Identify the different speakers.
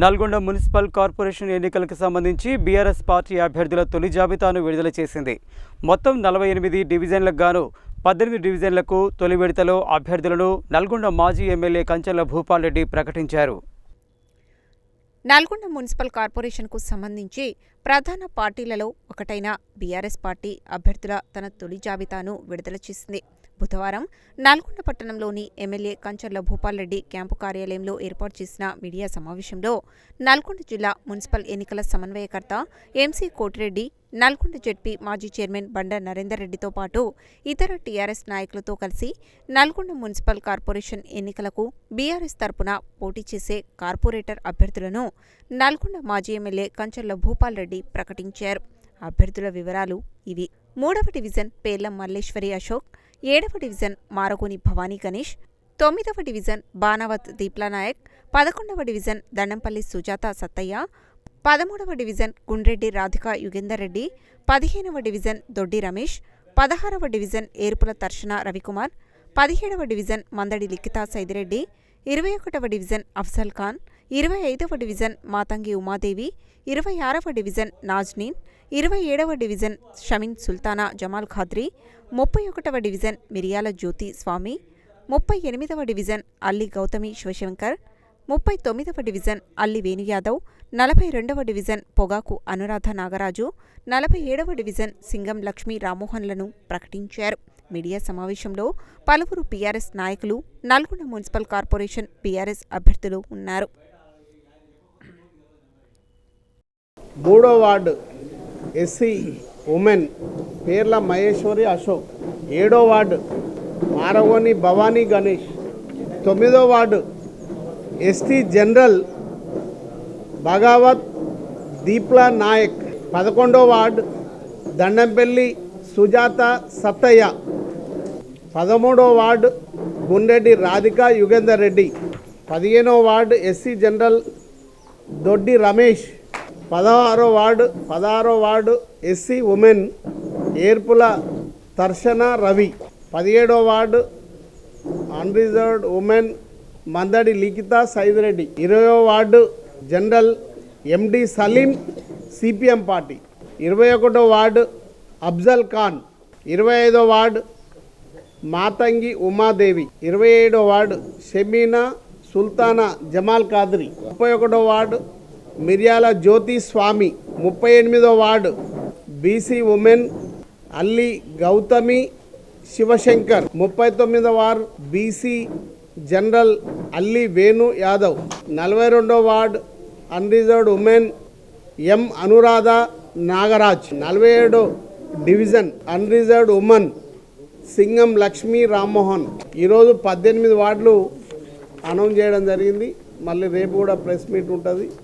Speaker 1: Nalgonda municipal corporation ఎన్నికలకు సంబంధించి BRS party అభ్యర్థుల తొలి జాబితాను విడుదల చేసింది. మొత్తం నలభై ఎనిమిది డివిజన్లకు గాను పద్దెనిమిది డివిజన్లకు తొలి విడతలో అభ్యర్థులను నల్గొండ మాజీ ఎమ్మెల్యే కంచెల భూపాల్ రెడ్డి ప్రకటించారు.
Speaker 2: నల్గొండ మున్సిపల్ కార్పొరేషన్కు సంబంధించి ప్రధాన పార్టీలలో ఒకటైన బీఆర్ఎస్ పార్టీ అభ్యర్థుల తన తొలి జాబితాను విడుదల చేసింది. బుధవారం నల్గొండ పట్టణంలోని ఎమ్మెల్యే కంచర్ల భూపాల్రెడ్డి క్యాంపు కార్యాలయంలో ఏర్పాటు చేసిన మీడియా సమావేశంలో నల్గొండ జిల్లా మున్సిపల్ ఎన్నికల సమన్వయకర్త ఎంసీ కోటిరెడ్డి నల్గొండ జెడ్పీ మాజీ చైర్మన్ బండ నరేందర్ రెడ్డితో పాటు ఇతర టీఆర్ఎస్ నాయకులతో కలిసి నల్గొండ మున్సిపల్ కార్పొరేషన్ ఎన్నికలకు బీఆర్ఎస్ తరపున పోటీ చేసే కార్పొరేటర్ అభ్యర్థులను నల్గొండ మాజీ ఎమ్మెల్యే కంచర్ల భూపాల్ రెడ్డి ప్రకటించారు. అభ్యర్థుల వివరాలు ఇవి. మూడవ డివిజన్ పేర్ల మల్లేశ్వరి అశోక్ ఏడవ డివిజన్ మారగోని భవానీ గణేష్ తొమ్మిదవ డివిజన్ బానావత్ దీప్లా నాయక్ పదకొండవ డివిజన్ దండంపల్లి సుజాత సత్తయ్య పదమూడవ డివిజన్ గుండ్రెడ్డి రాధిక యుగేందర్ రెడ్డి పదిహేనవ డివిజన్ దొడ్డి రమేష్ పదహారవ డివిజన్ ఏర్పుల తర్షణ రవికుమార్ పదిహేడవ డివిజన్ మందడి లిఖితా సైదిరెడ్డి ఇరవై ఒకటవ డివిజన్ అఫ్జల్ ఖాన్ ఇరవై ఐదవ డివిజన్ మాతంగి ఉమాదేవి ఇరవై ఆరవ డివిజన్ నాజ్నీన్ ఇరవై ఏడవ డివిజన్ షమీన్ సుల్తానా జమాల్ ఖాద్రి ముప్పై ఒకటవ డివిజన్ మిరియాల జ్యోతి స్వామి ముప్పై ఎనిమిదవ డివిజన్ అల్లి గౌతమి శివశంకర్ ముప్పై తొమ్మిదవ డివిజన్ అల్లి వేణుయాదవ్ నలభై రెండవ డివిజన్ పొగాకు అనురాధ నాగరాజు నలభై ఏడవ డివిజన్ సింగం లక్ష్మీ రామ్మోహన్లను ప్రకటించారు. మీడియా సమావేశంలో పలువురు పీఆర్ఎస్ నాయకులు నల్గొండ మున్సిపల్ కార్పొరేషన్ పీఆర్ఎస్ అభ్యర్థులు ఉన్నారు.
Speaker 3: మూడో వార్డు ఎస్సీ ఉమెన్ పేర్ల మహేశ్వరి అశోక్. ఏడో వార్డు మారవోని భవానీ గణేష్. తొమ్మిదో ward ST general Bhagavath Deepla Naik. పదకొండో వార్డు దండంపల్లి సుజాత సత్తయ్య పదమూడో వార్డు గుండెడ్డి రాధిక యుగేందర్ రెడ్డి. పదిహేనో ward SC general Doddi Ramesh. పదహారో వార్డు పదహారో ward SC women Erpula Tarshana Ravi. పదిహేడో ward unreserved women Mandadi Likhitha Saidireddy. ఇరవయో ward general MD Saleem CPM party. ఇరవై ఒకటో ward Afzal Khan. ఇరవై ఐదో వార్డు మాతంగి ఉమాదేవి. ఇరవై ఏడో వార్డు షమీనా సుల్తానా జమాల్ కాద్రి ముప్పై ఒకటో వార్డు మిర్యాల జ్యోతి స్వామి ముప్పై ఎనిమిదో వార్డు బీసీ ఉమెన్ అల్లి గౌతమి శివశంకర్. ముప్పై తొమ్మిదో వార్డు బీసీ జనరల్ అల్లి వేణు యాదవ్. నలభై రెండో ward unreserved women M Anuradha Nagaraj. నలభై ఏడో division unreserved women Singam Lakshmi Rammohan. ఈరోజు పద్దెనిమిది వార్డులు అనౌన్స్ చేయడం జరిగింది. మళ్ళీ రేపు కూడా ప్రెస్ మీట్ ఉంటుంది.